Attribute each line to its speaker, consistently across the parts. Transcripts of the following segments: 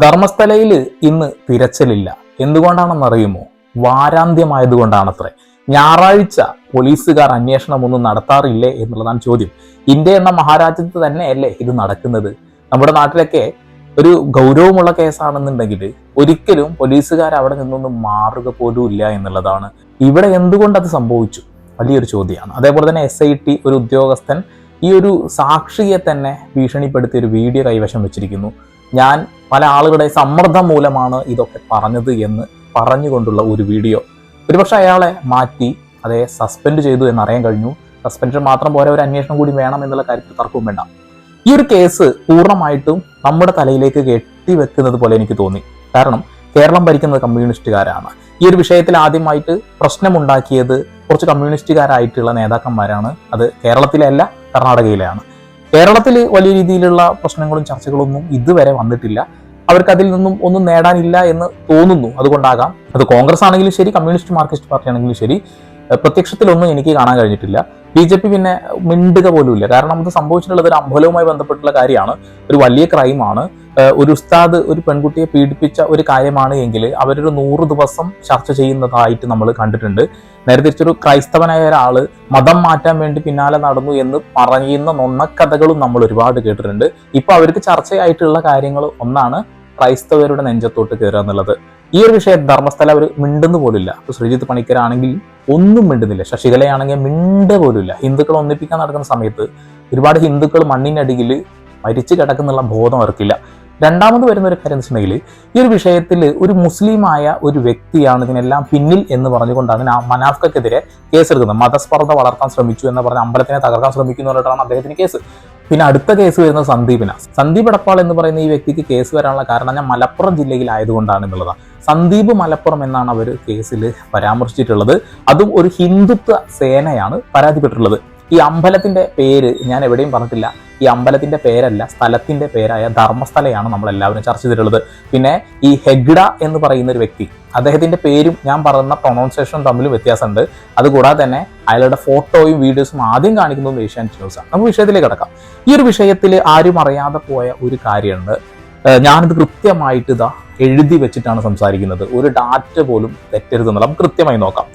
Speaker 1: ധർമ്മസ്ഥലയിൽ ഇന്ന് തിരച്ചിലില്ല. എന്തുകൊണ്ടാണെന്ന് അറിയുമോ വാരാന്ത്യമായതുകൊണ്ടാണത്രേ. ഞായറാഴ്ച പോലീസുകാർ അന്വേഷണമൊന്നും നടത്താറില്ലേ എന്നുള്ളതാണ് ചോദ്യം. ഇന്ത്യ എന്ന മഹാരാജ്യത്ത് തന്നെയല്ലേ ഇത് നടക്കുന്നത്? നമ്മുടെ നാട്ടിലൊക്കെ ഒരു ഗൗരവമുള്ള കേസാണെന്നുണ്ടെങ്കിൽ ഒരിക്കലും പോലീസുകാർ അവിടെ നിന്നൊന്നും മാറുക പോലും ഇല്ല എന്നുള്ളതാണ്. ഇവിടെ എന്തുകൊണ്ട് അത് സംഭവിച്ചു? വലിയൊരു ചോദ്യമാണ്. അതേപോലെ തന്നെ എസ് ഐ ടി ഒരു ഉദ്യോഗസ്ഥൻ ഈ ഒരു സാക്ഷിയെ തന്നെ ഭീഷണിപ്പെടുത്തിയ ഒരു വീഡിയോ കൈവശം വെച്ചിരിക്കുന്നു. ഞാൻ പല ആളുകളുടെ സമ്മർദ്ദം മൂലമാണ് ഇതൊക്കെ പറഞ്ഞത് എന്ന് പറഞ്ഞുകൊണ്ടുള്ള ഒരു വീഡിയോ. ഒരുപക്ഷെ അയാളെ മാറ്റി അതേ സസ്പെൻഡ് ചെയ്തു എന്നറിയാൻ കഴിഞ്ഞു. സസ്പെൻഷൻ മാത്രം പോലെ ഒരു അന്വേഷണം കൂടി വേണം എന്നുള്ള കാര്യത്തിൽ തർക്കവും വേണ്ട. ഈ ഒരു കേസ് പൂർണമായിട്ടും നമ്മുടെ തലയിലേക്ക് കെട്ടിവെക്കുന്നത് പോലെ എനിക്ക് തോന്നി. കാരണം കേരളം ഭരിക്കുന്നത് കമ്മ്യൂണിസ്റ്റുകാരാണ്. ഈ ഒരു വിഷയത്തിൽ ആദ്യമായിട്ട് പ്രശ്നമുണ്ടാക്കിയത് കുറച്ച് കമ്മ്യൂണിസ്റ്റുകാരായിട്ടുള്ള നേതാക്കന്മാരാണ്. അത് കേരളത്തിലല്ല കർണാടകയിലാണ് കേരളത്തിൽ വലിയ രീതിയിലുള്ള പ്രശ്നങ്ങളും ചർച്ചകളൊന്നും ഇതുവരെ വന്നിട്ടില്ല. അവർക്ക് അതിൽ നിന്നും ഒന്നും നേടാനില്ല എന്ന് തോന്നുന്നു. അതുകൊണ്ടാകാം. അത് കോൺഗ്രസ് ആണെങ്കിലും ശരി കമ്മ്യൂണിസ്റ്റ് മാർക്സിസ്റ്റ് പാർട്ടി ആണെങ്കിലും ശരി പ്രത്യക്ഷത്തിലൊന്നും എനിക്ക് കാണാൻ കഴിഞ്ഞിട്ടില്ല. ബി ജെ പി പിന്നെ മിണ്ടുക പോലുമില്ല. കാരണം അത് സംഭവിച്ചിട്ടുള്ളത് ഒരു അമ്പലവുമായി ബന്ധപ്പെട്ടുള്ള കാര്യമാണ്. ഒരു വലിയ ക്രൈമാണ്. ഒരു ഉസ്താദ് ഒരു പെൺകുട്ടിയെ പീഡിപ്പിച്ച ഒരു കാര്യമാണ് എങ്കിൽ അവരൊരു നൂറ് ദിവസം ചർച്ച ചെയ്യുന്നതായിട്ട് നമ്മൾ കണ്ടിട്ടുണ്ട്. നേരത്തെ ഒരു ക്രൈസ്തവനായ ഒരാൾ മതം മാറ്റാൻ വേണ്ടി പിന്നാലെ നടന്നു എന്ന് പറയുന്ന നൊന്നക്കഥകളും നമ്മൾ ഒരുപാട് കേട്ടിട്ടുണ്ട്. ഇപ്പൊ അവർക്ക് ചർച്ചയായിട്ടുള്ള കാര്യങ്ങൾ ഒന്നാണ് ക്രൈസ്തവരുടെ നെഞ്ചത്തോട്ട് കയറുക എന്നുള്ളത്. ഈ ഒരു വിഷയം ധർമ്മസ്ഥല അവർ മിണ്ടുന്നു പോലില്ല. ഇപ്പൊ ശ്രീജിത്ത് പണിക്കരാണെങ്കിൽ ഒന്നും മിണ്ടുന്നില്ല. ശശികലയാണെങ്കിൽ മിണ്ട പോലുമില്ല. ഹിന്ദുക്കൾ ഒന്നിപ്പിക്കാൻ നടക്കുന്ന സമയത്ത് ഒരുപാട് ഹിന്ദുക്കൾ മണ്ണിനടിയിൽ മരിച്ചു കിടക്കുന്നുള്ള ബോധം അവർക്കില്ല. രണ്ടാമത് വരുന്ന ഒരു കാര്യം എന്ന് വെച്ചിട്ടുണ്ടെങ്കിൽ ഈ ഒരു വിഷയത്തിൽ ഒരു മുസ്ലിമായ ഒരു വ്യക്തിയാണ് ഇതിനെല്ലാം പിന്നിൽ എന്ന് പറഞ്ഞുകൊണ്ടാണ് മനാഫ്കെതിരെ മനാഫ്ക്കെതിരെ കേസെടുക്കുന്നത്. മതസ്പർദ്ധ വളർത്താൻ ശ്രമിച്ചു എന്ന് പറഞ്ഞ അമ്പലത്തിനെ തകർക്കാൻ ശ്രമിക്കുന്നു പറഞ്ഞിട്ടാണ് അദ്ദേഹത്തിന് കേസ്. പിന്നെ അടുത്ത കേസ് വരുന്നത് സന്ദീപിന സന്ദീപ് എടപ്പാൾ എന്ന് പറയുന്ന ഈ വ്യക്തിക്ക് കേസ് വരാനുള്ള കാരണം ഞാൻ മലപ്പുറം ജില്ലയിലായതുകൊണ്ടാണ് എന്നുള്ളതാണ്. സന്ദീപ് മലപ്പുറം എന്നാണ് അവർ കേസിൽ പരാമർശിച്ചിട്ടുള്ളത്. അതും ഒരു ഹിന്ദുത്വ സേനയാണ് പരാതിപ്പെട്ടിട്ടുള്ളത്. ഈ അമ്പലത്തിന്റെ പേര് ഞാൻ എവിടെയും പറഞ്ഞിട്ടില്ല. ഈ അമ്പലത്തിന്റെ പേരല്ല സ്ഥലത്തിന്റെ പേരായ ധർമ്മസ്ഥലയാണ് നമ്മൾ എല്ലാവരും ചർച്ച ചെയ്തിട്ടുള്ളത്. പിന്നെ ഈ ഹെഗ്ഡ എന്ന് പറയുന്ന ഒരു വ്യക്തി അദ്ദേഹത്തിന്റെ പേരും ഞാൻ പറയുന്ന പ്രൊണൗൺസിയേഷനും തമ്മിൽ വ്യത്യാസമുണ്ട്. അതുകൂടാതെ തന്നെ അയാളുടെ ഫോട്ടോയും വീഡിയോസും ആദ്യം കാണിക്കുന്നതും ഏഷ്യാനെറ്റ് ന്യൂസാണ് നമുക്ക് വിഷയത്തിലേക്ക് കിടക്കാം. ഈ ഒരു വിഷയത്തിൽ ആരും അറിയാതെ പോയ ഒരു കാര്യമുണ്ട്. ഞാനിത് കൃത്യമായിട്ട് ഇതാ എഴുതി വെച്ചിട്ടാണ് സംസാരിക്കുന്നത്. ഒരു ഡാറ്റ പോലും തെറ്റരുതെന്നുള്ള നമുക്ക് കൃത്യമായി നോക്കാം.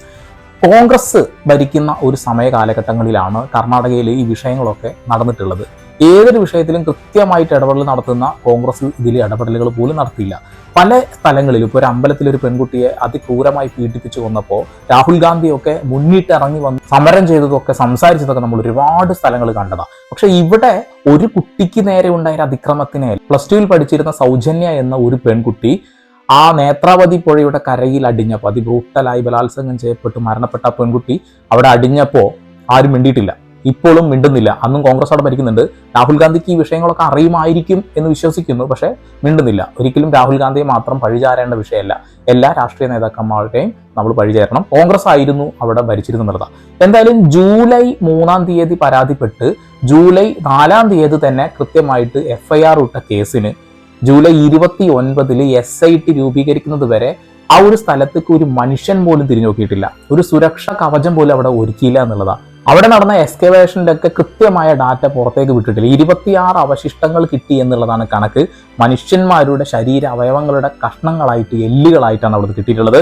Speaker 1: കോൺഗ്രസ് ഭരിക്കുന്ന ഒരു സമയ കാലഘട്ടങ്ങളിലാണ് കർണാടകയിൽ ഈ വിഷയങ്ങളൊക്കെ നടന്നിട്ടുള്ളത്. ഏതൊരു വിഷയത്തിലും കൃത്യമായിട്ട് ഇടപെടൽ നടത്തുന്ന കോൺഗ്രസ് ഇതിൽ ഇടപെടലുകൾ പോലും നടത്തിയില്ല. പല സ്ഥലങ്ങളിലും ഇപ്പോൾ ഒരു അമ്പലത്തിൽ ഒരു പെൺകുട്ടിയെ അതിക്രൂരമായി പീഡിപ്പിച്ചു വന്നപ്പോൾ രാഹുൽ ഗാന്ധിയൊക്കെ മുന്നിട്ട് ഇറങ്ങി വന്ന് സമരം ചെയ്തതൊക്കെ സംസാരിച്ചതൊക്കെ നമ്മൾ ഒരുപാട് സ്ഥലങ്ങൾ കണ്ടതാണ് പക്ഷെ ഇവിടെ ഒരു കുട്ടിക്ക് നേരെ ഉണ്ടായ അതിക്രമത്തിനെ പ്ലസ് ടുവിൽ പഠിച്ചിരുന്ന സൗജന്യ എന്ന ഒരു പെൺകുട്ടി ആ നേത്രാവതി പുഴയുടെ കരയിൽ അടിഞ്ഞപ്പോൾ അതിബ്രൂട്ടലായി ബലാത്സംഗം ചെയ്യപ്പെട്ട് മരണപ്പെട്ട പെൺകുട്ടി അവിടെ അടിഞ്ഞപ്പോൾ ആരും മിണ്ടിയിട്ടില്ല. ഇപ്പോഴും മിണ്ടുന്നില്ല. അന്നും കോൺഗ്രസ് അവിടെ ഭരിക്കുന്നുണ്ട്. രാഹുൽ ഗാന്ധിക്ക് ഈ വിഷയങ്ങളൊക്കെ അറിയുമായിരിക്കും എന്ന് വിശ്വസിക്കുന്നു പക്ഷേ മിണ്ടുന്നില്ല. ഒരിക്കലും രാഹുൽ ഗാന്ധിയെ മാത്രം പഴിചാരേണ്ട വിഷയമല്ല. എല്ലാ രാഷ്ട്രീയ നേതാക്കന്മാരുടെയും നമ്മൾ പഴിചേരണം. കോൺഗ്രസ് ആയിരുന്നു അവിടെ ഭരിച്ചിരുന്നത്. എന്തായാലും ജൂലൈ മൂന്നാം തീയതി പരാതിപ്പെട്ട് ജൂലൈ നാലാം തീയതി തന്നെ കൃത്യമായിട്ട് എഫ്ഐആർ ഇട്ട കേസിന് ജൂലൈ ഇരുപത്തി ഒൻപതിൽ എസ് ഐ ടി രൂപീകരിക്കുന്നത് വരെ ആ ഒരു സ്ഥലത്തേക്ക് ഒരു മനുഷ്യൻ പോലും തിരിഞ്ഞു നോക്കിയിട്ടില്ല. ഒരു സുരക്ഷാ കവചം പോലും അവിടെ ഒരുക്കിയില്ല എന്നുള്ളതാണ് അവിടെ നടന്ന എക്സ്കവേഷനിലൊക്കെ കൃത്യമായ ഡാറ്റ പുറത്തേക്ക് വിട്ടിട്ടില്ല. ഇരുപത്തിയാറ് അവശിഷ്ടങ്ങൾ കിട്ടി എന്നുള്ളതാണ് കണക്ക്. മനുഷ്യന്മാരുടെ ശരീര അവയവങ്ങളുടെ കഷ്ണങ്ങളായിട്ട് എല്ലുകളായിട്ടാണ് അവിടെ കിട്ടിയിട്ടുള്ളത്.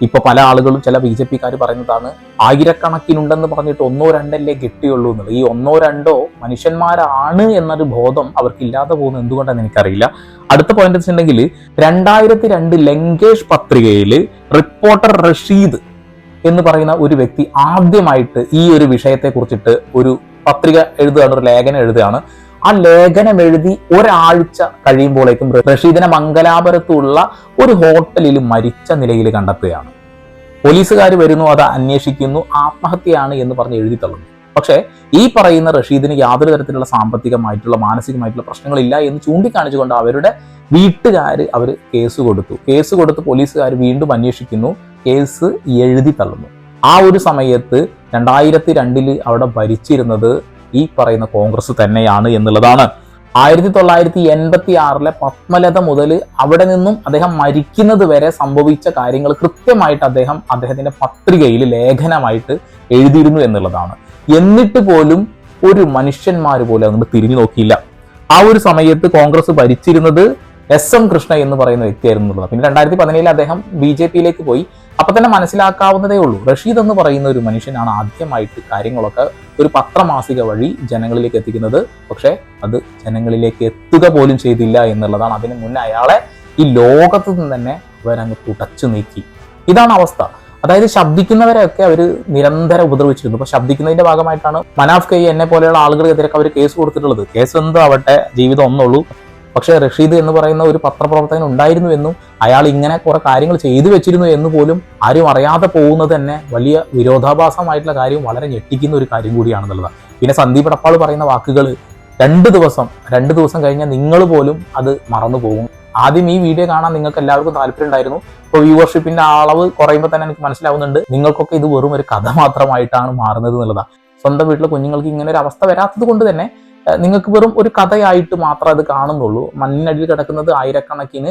Speaker 1: ഇപ്പൊ പല ആളുകളും ചില ബി ജെ പിക്കാർ പറയുന്നതാണ് ആയിരക്കണക്കിനുണ്ടെന്ന് പറഞ്ഞിട്ട് ഒന്നോ രണ്ടല്ലേ കിട്ടിയുള്ളൂ എന്നുള്ളത്. ഈ ഒന്നോ രണ്ടോ മനുഷ്യന്മാരാണ് എന്നൊരു ബോധം അവർക്ക് ഇല്ലാതെ പോകുന്നത് എന്തുകൊണ്ടാണെന്ന് എനിക്കറിയില്ല. അടുത്ത പോയിന്റ് വെച്ചിട്ടുണ്ടെങ്കിൽ രണ്ടായിരത്തി രണ്ട് ലങ്കേഷ് പത്രികയിൽ റിപ്പോർട്ടർ റഷീദ് എന്ന് പറയുന്ന ഒരു വ്യക്തി ആദ്യമായിട്ട് ഈ ഒരു വിഷയത്തെ കുറിച്ചിട്ട് ഒരു പത്രിക എഴുതുകയാണ് ഒരു ലേഖനം എഴുതുകയാണ്. ആ ലേഖനം എഴുതി ഒരാഴ്ച കഴിയുമ്പോഴേക്കും റഷീദിനെ മംഗലാപുരത്തുള്ള ഒരു ഹോട്ടലിൽ മരിച്ച നിലയിൽ കണ്ടെത്തുകയാണ്. പോലീസുകാർ വരുന്നു അത് അന്വേഷിക്കുന്നു ആത്മഹത്യയാണ് എന്ന് പറഞ്ഞ് എഴുതി തള്ളുന്നു. പക്ഷേ ഈ പറയുന്ന റഷീദിന് യാതൊരു തരത്തിലുള്ള സാമ്പത്തികമായിട്ടുള്ള മാനസികമായിട്ടുള്ള പ്രശ്നങ്ങളില്ല എന്ന് ചൂണ്ടിക്കാണിച്ചുകൊണ്ട് അവരുടെ വീട്ടുകാർ അവർ കേസ് കൊടുത്തു. കേസ് കൊടുത്ത് പോലീസുകാർ വീണ്ടും അന്വേഷിക്കുന്നു കേസ് എഴുതി തള്ളുന്നു. ആ ഒരു സമയത്ത് രണ്ടായിരത്തി രണ്ടിൽ അവിടെ ഭരിച്ചിരുന്നത് ഈ പറയുന്ന കോൺഗ്രസ് തന്നെയാണ് എന്നുള്ളതാണ്. ആയിരത്തി തൊള്ളായിരത്തി എൺപത്തി ആറിലെ പത്മലത മുതൽ അവിടെ നിന്നും അദ്ദേഹം മരിക്കുന്നത് വരെ സംഭവിച്ച കാര്യങ്ങൾ കൃത്യമായിട്ട് അദ്ദേഹം അദ്ദേഹത്തിന്റെ പത്രികയിൽ ലേഖനമായിട്ട് എഴുതിയിരുന്നു എന്നുള്ളതാണ്. എന്നിട്ട് പോലും ഒരു മനുഷ്യന്മാർ പോലെ അങ്ങോട്ട് തിരിഞ്ഞു നോക്കിയില്ല. ആ ഒരു സമയത്ത് കോൺഗ്രസ് ഭരിച്ചിരുന്നത് എസ് എം കൃഷ്ണ എന്ന് പറയുന്ന വ്യക്തിയായിരുന്നു പിന്നെ രണ്ടായിരത്തി പതിനേഴിൽ അദ്ദേഹം ബി ജെ പിയിലേക്ക് പോയി. അപ്പൊ തന്നെ മനസ്സിലാക്കാവുന്നതേ ഉള്ളൂ. റഷീദ് എന്ന് പറയുന്ന ഒരു മനുഷ്യനാണ് ആദ്യമായിട്ട് കാര്യങ്ങളൊക്കെ ഒരു പത്രമാസിക വഴി ജനങ്ങളിലേക്ക് എത്തിക്കുന്നത്. പക്ഷെ അത് ജനങ്ങളിലേക്ക് എത്തുക പോലും ചെയ്തില്ല എന്നുള്ളതാണ്. അതിന് മുന്നേ അയാളെ ഈ ലോകത്ത് നിന്ന് തന്നെ അവരങ്ങ് തുടച്ചു നീക്കി. ഇതാണ് അവസ്ഥ. അതായത് ശബ്ദിക്കുന്നവരെയൊക്കെ അവർ നിരന്തരം ഉപദ്രവിച്ചിരുന്നു. അപ്പൊ ശബ്ദിക്കുന്നതിന്റെ ഭാഗമായിട്ടാണ് മനാഫ് കൈ എന്നെ പോലെയുള്ള ആളുകൾക്കെതിരെ അവർ കേസ് കൊടുത്തിട്ടുള്ളത്. കേസ് എന്താവട്ടെ ജീവിതം ഒന്നുള്ളൂ. പക്ഷേ റഷീദ് എന്ന് പറയുന്ന ഒരു പത്രപ്രവർത്തകൻ ഉണ്ടായിരുന്നു എന്നും അയാൾ ഇങ്ങനെ കുറെ കാര്യങ്ങൾ ചെയ്തു വെച്ചിരുന്നു എന്ന് പോലും ആരും അറിയാതെ പോകുന്നത് തന്നെ വലിയ വിരോധാഭാസമായിട്ടുള്ള കാര്യം വളരെ ഞെട്ടിക്കുന്ന ഒരു കാര്യം കൂടിയാണെന്നുള്ളതാണ് പിന്നെ സന്ദീപ് എടപ്പാൾ പറയുന്ന വാക്കുകൾ രണ്ട് ദിവസം രണ്ട് ദിവസം കഴിഞ്ഞാൽ നിങ്ങൾ പോലും അത് മറന്നു പോകും. ആദ്യം ഈ വീഡിയോ കാണാൻ നിങ്ങൾക്ക് എല്ലാവർക്കും താല്പര്യം ഉണ്ടായിരുന്നു. ഇപ്പോൾ വ്യൂവർഷിപ്പിന്റെ അളവ് കുറയുമ്പോൾ തന്നെ എനിക്ക് മനസ്സിലാവുന്നുണ്ട്. നിങ്ങൾക്കൊക്കെ ഇത് വെറും ഒരു കഥ മാത്രമായിട്ടാണ് മാറുന്നത് എന്നുള്ളതാണ് സ്വന്തം വീട്ടിലെ കുഞ്ഞുങ്ങൾക്ക് ഇങ്ങനെ ഒരു അവസ്ഥ വരാത്തത് കൊണ്ട് തന്നെ നിങ്ങൾക്ക് വെറും ഒരു കഥയായിട്ട് മാത്രം അത് കാണുന്നുള്ളൂ. മണ്ണിനടിയിൽ കിടക്കുന്നത് ആയിരക്കണക്കിന്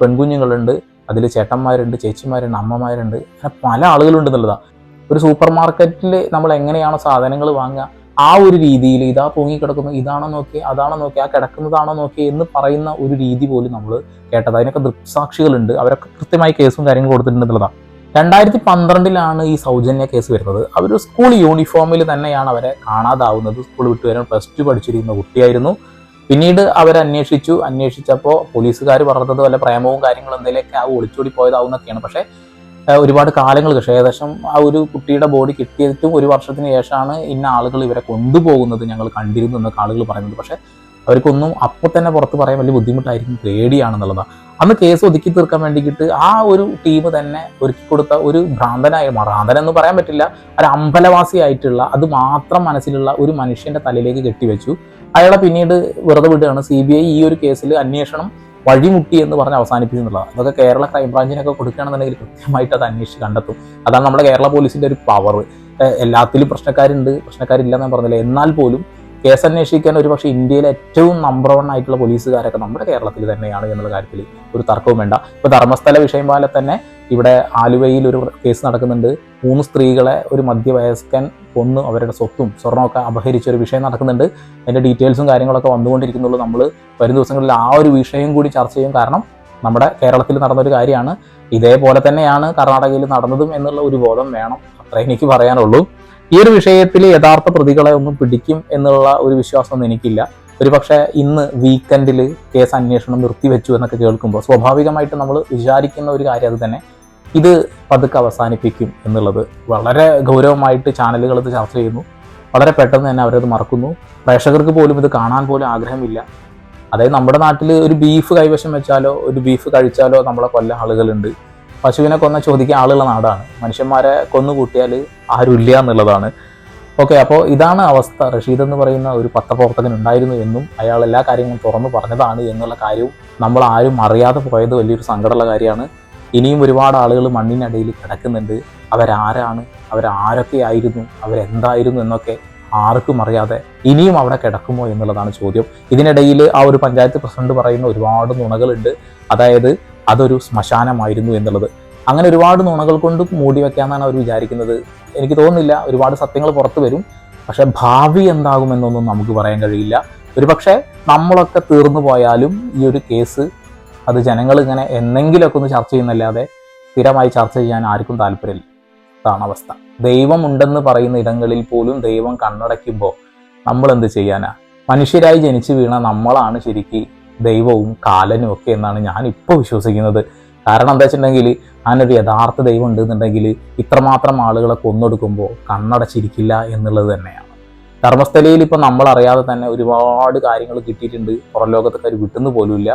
Speaker 1: പെൺകുഞ്ഞുങ്ങളുണ്ട് അതിൽ ചേട്ടന്മാരുണ്ട് ചേച്ചിമാരുണ്ട് അമ്മമാരുണ്ട് അങ്ങനെ പല ആളുകളുണ്ട് എന്നുള്ളതാണ് ഒരു സൂപ്പർ മാർക്കറ്റിൽ നമ്മൾ എങ്ങനെയാണോ സാധനങ്ങൾ വാങ്ങുക ആ ഒരു രീതിയിൽ ഇതാ പൊങ്ങിക്കിടക്കുന്നു ഇതാണോ നോക്കി അതാണോ നോക്കി ആ കിടക്കുന്നതാണോ നോക്കി എന്ന് പറയുന്ന ഒരു രീതി പോലും നമ്മൾ കേട്ടത്. അതിനൊക്കെ ദൃക്സാക്ഷികളുണ്ട് അവരൊക്കെ കൃത്യമായി കേസും കാര്യങ്ങളും കൊടുത്തിട്ടുണ്ട് എന്നുള്ളതാണ് രണ്ടായിരത്തി പന്ത്രണ്ടിലാണ് ഈ സൗജന്യ കേസ് വരുന്നത്. അവർ സ്കൂൾ യൂണിഫോമിൽ തന്നെയാണ് അവരെ കാണാതാവുന്നത്. സ്കൂൾ വിട്ടു വരാൻ പ്ലസ് ടു പഠിച്ചിരിക്കുന്ന കുട്ടിയായിരുന്നു. പിന്നീട് അവരന്വേഷിച്ചു അന്വേഷിച്ചു. അന്വേഷിച്ചപ്പോൾ പോലീസുകാർ പറഞ്ഞത് വല്ല പ്രേമവും കാര്യങ്ങളും എന്തെങ്കിലുമൊക്കെ ആ ഒളിച്ചോടി പോയതാവുന്നൊക്കെയാണ്. പക്ഷേ ഒരുപാട് കാലങ്ങൾ പക്ഷേ ഏകദേശം ആ ഒരു കുട്ടിയുടെ ബോഡി കിട്ടിയിട്ടും ഒരു വർഷത്തിന് ശേഷമാണ് ഇന്ന ആളുകൾ ഇവരെ കൊണ്ടുപോകുന്നത് ഞങ്ങൾ കണ്ടിരുന്നു എന്നൊക്കെ ആളുകൾ പറയുന്നത്. പക്ഷേ അവർക്കൊന്നും അപ്പോൾ തന്നെ പുറത്ത് പറയാൻ വലിയ ബുദ്ധിമുട്ടായിരിക്കും പേടിയാണെന്നുള്ളതാണ്. അന്ന് കേസ് ഒതുക്കി തീർക്കാൻ വേണ്ടിയിട്ട് ആ ഒരു ടീം തന്നെ ഒരുക്കി കൊടുത്ത ഒരു ഭ്രാന്തനായ ഭ്രാന്തൻ എന്ന് പറയാൻ പറ്റില്ല. ഒരു അമ്പലവാസിയായിട്ടുള്ള അത് മാത്രം മനസ്സിലുള്ള ഒരു മനുഷ്യന്റെ തലയിലേക്ക് കെട്ടിവെച്ചു. അയാളെ പിന്നീട് വെറുതെ വിടുകയാണ്. സി ബി ഐ ഈ ഒരു കേസിൽ അന്വേഷണം വഴിമുട്ടി എന്ന് പറഞ്ഞ് അവസാനിപ്പിക്കുന്നുള്ളതാണ് അതൊക്കെ കേരള ക്രൈംബ്രാഞ്ചിനൊക്കെ കൊടുക്കുകയാണെന്നുണ്ടെങ്കിൽ കൃത്യമായിട്ട് അത് അന്വേഷിച്ച് കണ്ടെത്തും. അതാണ് നമ്മുടെ കേരള പോലീസിന്റെ ഒരു പവർ എല്ലാത്തിലും പ്രശ്നക്കാരുണ്ട്. പ്രശ്നക്കാരില്ല എന്ന് പറഞ്ഞില്ല? എന്നാൽ പോലും കേസ് അന്വേഷിക്കാൻ ഒരു പക്ഷേ ഇന്ത്യയിലെ ഏറ്റവും നമ്പർ വൺ ആയിട്ടുള്ള പോലീസുകാരൊക്കെ നമ്മുടെ കേരളത്തിൽ തന്നെയാണ് എന്നുള്ള കാര്യത്തിൽ ഒരു തർക്കവും വേണ്ട. ഇപ്പോൾ ധർമ്മസ്ഥല വിഷയം പോലെ തന്നെ ഇവിടെ ആലുവയിൽ ഒരു കേസ് നടക്കുന്നുണ്ട്. മൂന്ന് സ്ത്രീകളെ ഒരു മധ്യവയസ്കൻ കൊന്ന് അവരുടെ സ്വത്തും സ്വർണമൊക്കെ അപഹരിച്ച ഒരു വിഷയം നടക്കുന്നുണ്ട്. അതിന്റെ ഡീറ്റെയിൽസും കാര്യങ്ങളൊക്കെ വന്നുകൊണ്ടിരിക്കുന്നുള്ളൂ നമ്മൾ വരും ദിവസങ്ങളിൽ ആ ഒരു വിഷയം കൂടി ചർച്ച ചെയ്യും. കാരണം നമ്മുടെ കേരളത്തിൽ നടന്നൊരു കാര്യമാണ്. ഇതേപോലെ തന്നെയാണ് കർണാടകയിൽ നടന്നതും എന്നുള്ള ഒരു ബോധം വേണം. അത്രേ എനിക്ക് പറയാനുള്ളൂ. ഈ ഒരു വിഷയത്തിൽ യഥാർത്ഥ പ്രതികളെ ഒന്നും പിടിക്കും എന്നുള്ള ഒരു വിശ്വാസമൊന്നും എനിക്കില്ല. ഒരു പക്ഷേ ഇന്ന് വീക്കെൻഡിൽ കേസ് അന്വേഷണം നിർത്തിവെച്ചു എന്നൊക്കെ കേൾക്കുമ്പോൾ സ്വാഭാവികമായിട്ട് നമ്മൾ വിചാരിക്കുന്ന ഒരു കാര്യം അത് തന്നെ. ഇത് പതുക്കെ അവസാനിപ്പിക്കും എന്നുള്ളത് വളരെ ഗൗരവമായിട്ട് ചാനലുകൾ ഇത് ചർച്ച ചെയ്യുന്നു. വളരെ പെട്ടെന്ന് തന്നെ അവരത് മറക്കുന്നു. പ്രേക്ഷകർക്ക് പോലും ഇത് കാണാൻ പോലും ആഗ്രഹമില്ല. അതായത് നമ്മുടെ നാട്ടിൽ ഒരു ബീഫ് കൈവശം വെച്ചാലോ ഒരു ബീഫ് കഴിച്ചാലോ നമ്മളെ കൊല്ലം ആളുകളുണ്ട്. പശുവിനെ കൊന്ന ചോദിക്കാൻ ആളുള്ള നാടാണ്. മനുഷ്യന്മാരെ കൊന്നു കൂട്ടിയാൽ ആരുമില്ല എന്നുള്ളതാണ്. ഓക്കെ അപ്പോൾ ഇതാണ് അവസ്ഥ. റഷീദ് എന്ന് പറയുന്ന ഒരു പത്രപ്രവർത്തകൻ ഉണ്ടായിരുന്നു എന്നും അയാൾ എല്ലാ കാര്യങ്ങളും തുറന്നു പറഞ്ഞതാണ് എന്നുള്ള കാര്യവും നമ്മൾ ആരും അറിയാതെ പോയത് വലിയൊരു സങ്കടമുള്ള കാര്യമാണ്. ഇനിയും ഒരുപാട് ആളുകൾ മണ്ണിനടിയിൽ കിടക്കുന്നുണ്ട്. അവരാരാണ്? അവരാരൊക്കെ ആയിരുന്നു അവരെന്തായിരുന്നു എന്നൊക്കെ ആർക്കും അറിയാതെ ഇനിയും അവിടെ കിടക്കുമോ എന്നുള്ളതാണ് ചോദ്യം. ഇതിനിടയിൽ ആ ഒരു പഞ്ചായത്ത് പ്രസിഡന്റ് പറയുന്ന ഒരുപാട് നുണകളുണ്ട്. അതായത് അതൊരു ശ്മശാനമായിരുന്നു എന്നുള്ളത്. അങ്ങനെ ഒരുപാട് നുണകൾ കൊണ്ട് മൂടി വെക്കാമെന്നാണ് അവർ വിചാരിക്കുന്നത്. എനിക്ക് തോന്നുന്നില്ല ഒരുപാട് സത്യങ്ങൾ പുറത്തു വരും. പക്ഷെ ഭാവി എന്താകുമെന്നൊന്നും നമുക്ക് പറയാൻ കഴിയില്ല. ഒരുപക്ഷെ നമ്മളൊക്കെ തീർന്നു പോയാലും ഈ ഒരു കേസ് അത് ജനങ്ങൾ ഇങ്ങനെ എന്നെങ്കിലുമൊക്കെ ഒന്ന് ചർച്ച ചെയ്യുന്നല്ലാതെ സ്ഥിരമായി ചർച്ച ചെയ്യാൻ ആർക്കും താല്പര്യമില്ല. അതാണ് അവസ്ഥ. ദൈവം ഉണ്ടെന്ന് പറയുന്ന ഇടങ്ങളിൽ പോലും ദൈവം കണ്ണടയ്ക്കുമ്പോൾ നമ്മൾ എന്ത് ചെയ്യാനാ? മനുഷ്യരായി ജനിച്ചു വീണ നമ്മളാണ് ശരിക്ക് ദൈവവും കാലനും ഒക്കെ എന്നാണ് ഞാൻ ഇപ്പോൾ വിശ്വസിക്കുന്നത്. കാരണം എന്താ വെച്ചിട്ടുണ്ടെങ്കിൽ ഞാനൊരു യഥാർത്ഥ ദൈവം ഉണ്ടെന്നുണ്ടെങ്കിൽ ഇത്രമാത്രം ആളുകളെ കൊന്നൊടുക്കുമ്പോൾ കണ്ണടച്ചിരിക്കില്ല എന്നുള്ളത് തന്നെയാണ്. ധർമ്മസ്ഥലയിൽ ഇപ്പം നമ്മൾ അറിയാതെ തന്നെ ഒരുപാട് കാര്യങ്ങൾ കിട്ടിയിട്ടുണ്ട്. പുറം ലോകത്തൊക്കെ കിട്ടുന്നു പോലുമില്ല.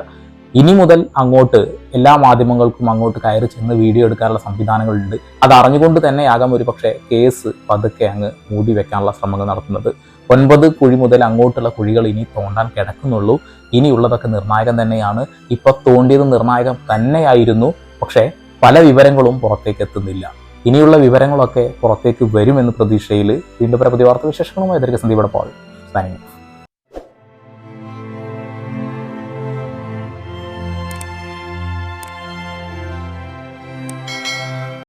Speaker 1: ഇനി മുതൽ അങ്ങോട്ട് എല്ലാ മാധ്യമങ്ങൾക്കും അങ്ങോട്ട് കയറി ചെന്ന് വീഡിയോ എടുക്കാനുള്ള സംവിധാനങ്ങളുണ്ട്. അത് അറിഞ്ഞുകൊണ്ട് തന്നെയാകാം ഒരു പക്ഷേ കേസ് പതുക്കെ അങ്ങ് മൂടി വെക്കാനുള്ള ശ്രമങ്ങൾ നടത്തുന്നത്. ഒൻപത് കുഴി മുതൽ അങ്ങോട്ടുള്ള കുഴികൾ ഇനി തോണ്ടാൻ കിടക്കുന്നുള്ളൂ. ഇനിയുള്ളതൊക്കെ നിർണായകം തന്നെയാണ്. ഇപ്പൊ തോണ്ടിയത് നിർണായകം തന്നെയായിരുന്നു. പക്ഷേ പല വിവരങ്ങളും പുറത്തേക്ക് എത്തുന്നില്ല. ഇനിയുള്ള വിവരങ്ങളൊക്കെ പുറത്തേക്ക് വരുമെന്ന് പ്രതീക്ഷയിൽ വീണ്ടും പരപതി വാർത്ത വിശേഷങ്ങളുമായി ഇവിടെ പോകും താങ്ക്